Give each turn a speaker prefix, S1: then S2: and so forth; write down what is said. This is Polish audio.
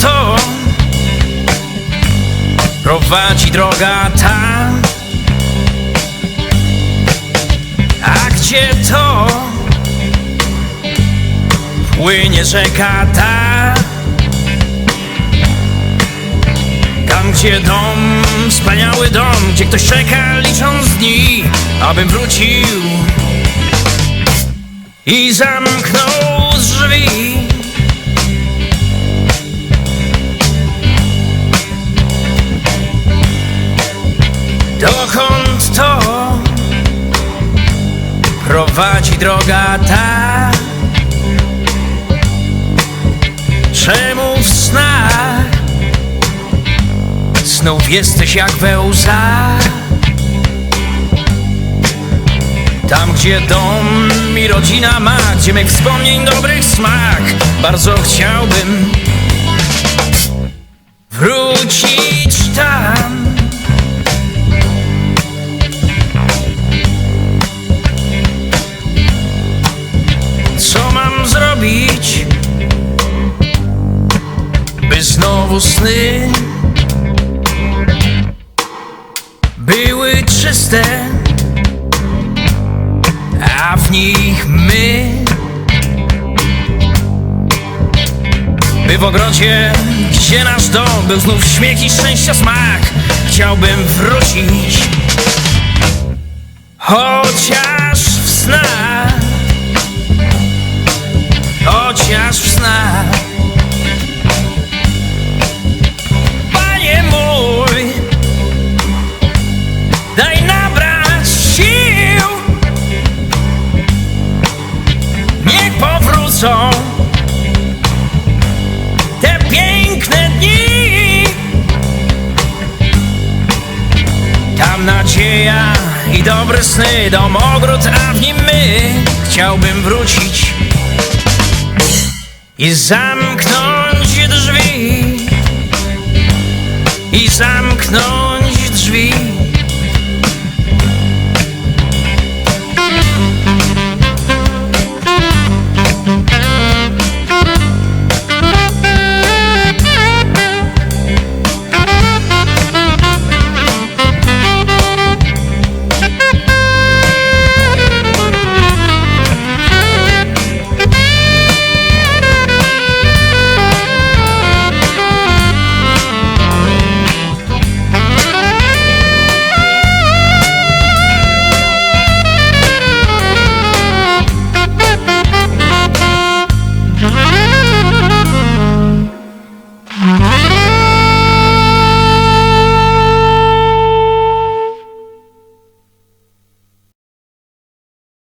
S1: to prowadzi droga ta. A gdzie to płynie rzeka ta? Tam gdzie dom, wspaniały dom Gdzie ktoś czeka licząc dni Abym wrócił i zamknął Dokąd to prowadzi droga ta? Czemu w snach znów jesteś jak we łzach? Tam gdzie dom i rodzina ma, gdzie mych wspomnień dobrych smak Bardzo chciałbym znowu sny były czyste, a w nich my? By w ogrodzie, gdzie nasz dom był znów śmiech i szczęścia smak, chciałbym wrócić, nadzieja i dobre sny, dom, ogród, a w nim my. Chciałbym wrócić i zamknąć drzwi i zamknąć drzwi